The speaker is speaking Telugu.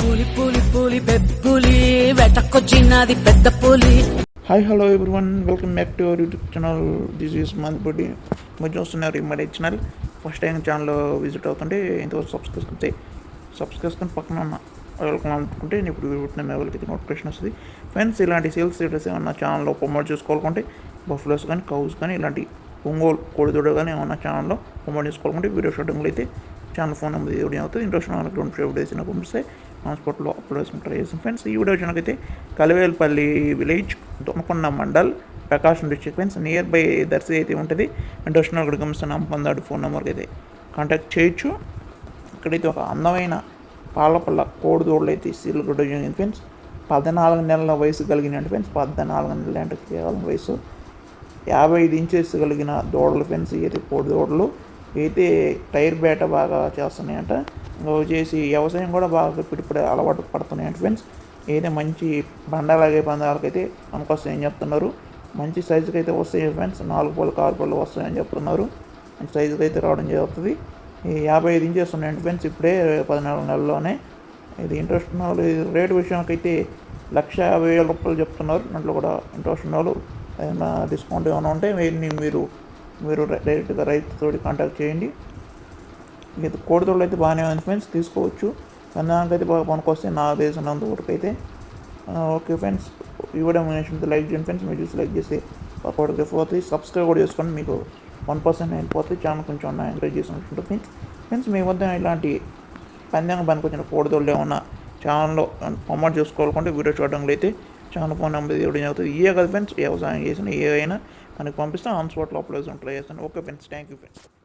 పులి పులి పులి బెబ్బులి వెటకొచ్చినది పెద్ద పులి. Hi hello everyone welcome back to our YouTube channel this is Mandipudi మీరు చూస్తున్నారు ఈ మడే channel first time channel visit అవుతుంటే ఇంతవరకు సబ్స్క్రైబ్ చేస్తే సబ్స్క్రైబ్ చేసుకుని పక్కన ఉన్న వెళ్ళకుండా అనుకుంటే నేను ఇప్పుడు పెట్టిన ఎవరికి నోటిఫికేషన్ వస్తుంది. ఫ్రెండ్స్ ఇలాంటి సేల్స్ స్టేటస్ ఏమన్నా ఛానల్లో ప్రమోట్ చేసుకోవాలంటే బఫ్లోస్ కానీ కౌస్ కానీ ఇలాంటి ఒంగోలు కోడిదొడ కానీ ఏమన్నా ఛానల్లో ప్రమోట్ చేసుకోవాలంటే వీడియో షూటింగ్లో అయితే ఛానల్ ఫోన్ నెంబర్ ఇవ్వడం అవుతుంది ఇంట్రెస్ట్ వాళ్ళకి రెండు ఫేవ్ డేస్ పంపిస్తే ట్రాన్స్పోర్ట్లో అప్లోడ్ చేసుకుని ట్రై ఫ్రెండ్స్ ఈ video వచ్చినకైతే Kalivelapalli village Dumakonda mandal Prakasam district friends near by Darsi అయితే ఉంటుంది. ఇంట్రెస్ట్ అక్కడ గమనిస్తున్నాం పొందాడు ఫోన్ నెంబర్కి అయితే కాంటాక్ట్ చేయొచ్చు. ఇక్కడైతే ఒక అందమైన పాలపల్ల కోడిదోళ్ళు అయితే సీల్ కూడా జరిగింది ఫ్రెండ్స్ పద్నాలుగు నెలల వయసు కలిగిన ఫ్రెండ్స్ పద్నాలుగు నెలల అంటే కేవలం వయసు. యాభై ఐదు ఇంచెస్ కలిగిన దూడలు ఫ్రెండ్స్ అయితే కోడి దూడలు అయితే టైర్ బేట బాగా చేస్తున్నాయంట. చేసి వ్యవసాయం కూడా బాగా ఇప్పుడిప్పుడే అలవాటు పడుతున్నాయి ఫ్రెండ్స్. అయితే మంచి బండలాగే పందాలకైతే వస్తాయని చెప్తున్నారు? మంచి సైజుకి అయితే వస్తాయి ఫ్రెండ్స్. నాలుగు పళ్ళు ఆరు పళ్ళు వస్తాయని చెప్తున్నారు. మంచి సైజుకి అయితే రావడం జరుగుతుంది. ఈ యాభై ఐదు ఇంచెస్ ఉన్నాయండి ఫ్రెండ్స్ ఇప్పుడే పద్నాలుగు నెలల్లోనే. ఇది ఇంట్రెస్ట్ ఉన్న వాళ్ళు రేటు విషయానికి అయితే లక్ష యాభై వేల రూపాయలు చెప్తున్నారు. దాంట్లో కూడా ఇంట్రెస్ట్ ఉన్న వాళ్ళు ఏమైనా డిస్కౌంట్ ఏమైనా ఉంటే మీరు మీరు డైరెక్ట్గా రైతుతో కాంటాక్ట్ చేయండి. ఇది కోడితోళ్ళు అయితే బాగానే ఉంది ఫ్రెండ్స్ తీసుకోవచ్చు. దానికి అయితే బాగా పనికొస్తే నా తెలిసినంత వరకు అయితే. ఓకే ఫ్రెండ్స్ ఈ వీడియో లైక్ చేయండి ఫ్రెండ్స్ మీరు చూసి లైక్ చేసి పక్కడికి పోతే సబ్స్క్రైబ్ కూడా చేసుకోండి. మీకు వన్ పర్సెంట్ అయిపోతే ఛానల్ కొంచెం ఎంకరేజ్ చేసినట్టు ఫ్రెండ్స్ ఫ్రెండ్స్ మీ వద్ద ఇలాంటి పందెంగా పనికొచ్చిన కోడిదోళ్ళు ఏమన్నా ఛానల్లో ప్రమోట్ చేసుకోవాలనుకుంటే వీడియో చూడడంలో అయితే ఛానల్ ఫోన్ నెంబర్ ఇవ్వడం జరుగుతుంది ఏ కదా ఫ్రెండ్స్ వ్యవసాయం చేసిన ఏ అయినా మనకి పంపిస్తే. ఆన్ స్పాట్లో అప్లోడ్ ఉంటాయి. చేస్తాను okay friends thank you friends